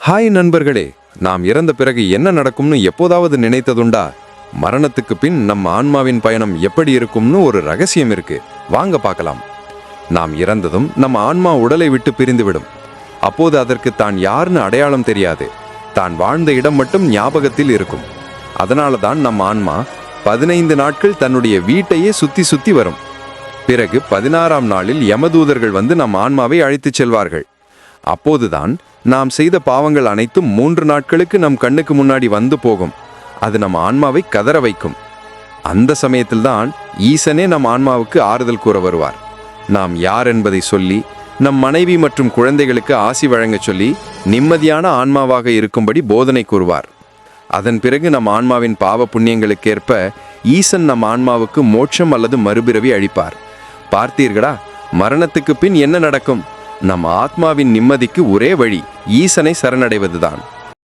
Hi நண்பர்களே நாம் இறந்த பிறகு என்ன நடக்கும்னு எப்போதாவது நினைத்ததுண்டா? மரணத்துக்கு பின் நம்ம ஆன்மாவின் பயணம் எப்படி இருக்கும்னு ஒரு ரகசியம் இருக்கு. வாங்க பார்க்கலாம். நாம் இறந்ததும் நம்ம ஆன்மா உடலை விட்டு பிரிந்துவிடும். அப்போது அதற்கு தான் யாருன்னு அடையாளம் தெரியாது. தான் வாழ்ந்த இடம் மட்டும் ஞாபகத்தில் இருக்கும். அதனால தான் நம் ஆன்மா பதினைந்து நாட்கள் தன்னுடைய வீட்டையே சுத்தி சுத்தி வரும். பிறகு பதினாறாம் நாளில் யமதூதர்கள் வந்து நம் ஆன்மாவை அழைத்துச் செல்வார்கள். அப்போதுதான் நாம் செய்த பாவங்கள் அனைத்தும் மூன்று நாட்களுக்கு நம் கண்ணுக்கு முன்னாடி வந்து போகும். அது நம் ஆன்மாவை கதற வைக்கும். அந்த சமயத்தில்தான் ஈசனே நம் ஆன்மாவுக்கு ஆறுதல் கூற வருவார். நாம் யார் என்பதை சொல்லி நம் மனைவி மற்றும் குழந்தைகளுக்கு ஆசி வழங்கச் சொல்லி நிம்மதியான ஆன்மாவாக இருக்கும்படி போதனை கூறுவார். அதன் பிறகு நம் ஆன்மாவின் பாவ புண்ணியங்களுக்கேற்ப ஈசன் நம் ஆன்மாவுக்கு மோட்சம் அல்லது மறுபிறவி அளிப்பார். பார்த்தீர்களா? மரணத்துக்கு பின் என்ன நடக்கும்? நம் ஆத்மாவின் நிம்மதிக்கு ஒரே வழி ஈசனை சரணடைவதுதான்.